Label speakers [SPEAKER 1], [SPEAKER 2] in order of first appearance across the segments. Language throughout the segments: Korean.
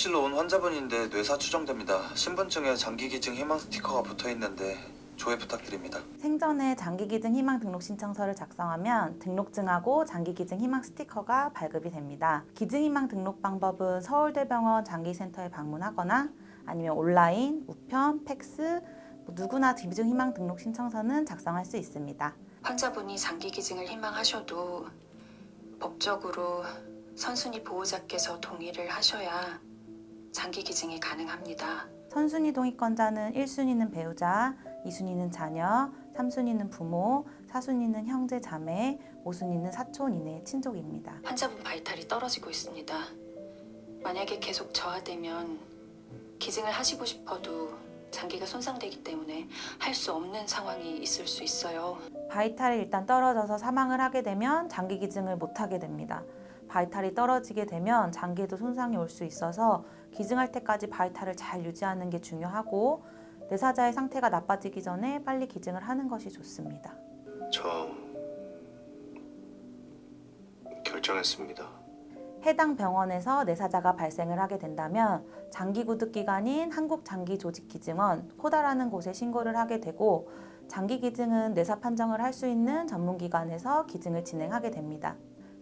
[SPEAKER 1] 응급실로 온 환자분인데 뇌사 추정됩니다. 신분증에 장기기증 희망 스티커가 붙어 있는데 조회 부탁드립니다.
[SPEAKER 2] 생전에 장기기증 희망 등록 신청서를 작성하면 등록증하고 장기기증 희망 스티커가 발급이 됩니다. 기증 희망 등록 방법은 서울대병원 장기센터에 방문하거나 아니면 온라인, 우편, 팩스 뭐 누구나 기증 희망 등록 신청서는 작성할 수 있습니다.
[SPEAKER 3] 환자분이 장기 기증을 희망하셔도 법적으로 선순위 보호자께서 동의를 하셔야 장기 기증이 가능합니다.
[SPEAKER 2] 선순위 동의권자는 1순위는 배우자, 2순위는 자녀, 3순위는 부모, 4순위는 형제, 자매, 5순위는 사촌 이내의 친족입니다.
[SPEAKER 3] 환자분 바이탈이 떨어지고 있습니다. 만약에 계속 저하되면 기증을 하시고 싶어도 장기가 손상되기 때문에 할 수 없는 상황이 있을 수 있어요.
[SPEAKER 2] 바이탈이 일단 떨어져서 사망을 하게 되면 장기 기증을 못 하게 됩니다. 바이탈이 떨어지게 되면 장기에도 손상이 올 수 있어서 기증할 때까지 바이탈을 잘 유지하는 게 중요하고 내사자의 상태가 나빠지기 전에 빨리 기증을 하는 것이 좋습니다.
[SPEAKER 4] 저 결정했습니다.
[SPEAKER 2] 해당 병원에서 내사자가 발생을 하게 된다면 장기 구득 기관인 한국장기조직기증원 코다라는 곳에 신고를 하게 되고 장기 기증은 내사 판정을 할 수 있는 전문 기관에서 기증을 진행하게 됩니다.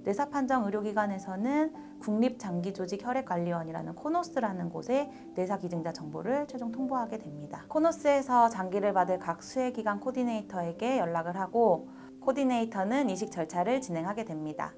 [SPEAKER 2] 내사 판정 의료기관에서는 국립장기조직혈액관리원이라는 코노스라는 곳에 내사 기증자 정보를 최종 통보하게 됩니다. 코노스에서 장기를 받을 각 수혜기관 코디네이터에게 연락을 하고 코디네이터는 이식 절차를 진행하게 됩니다.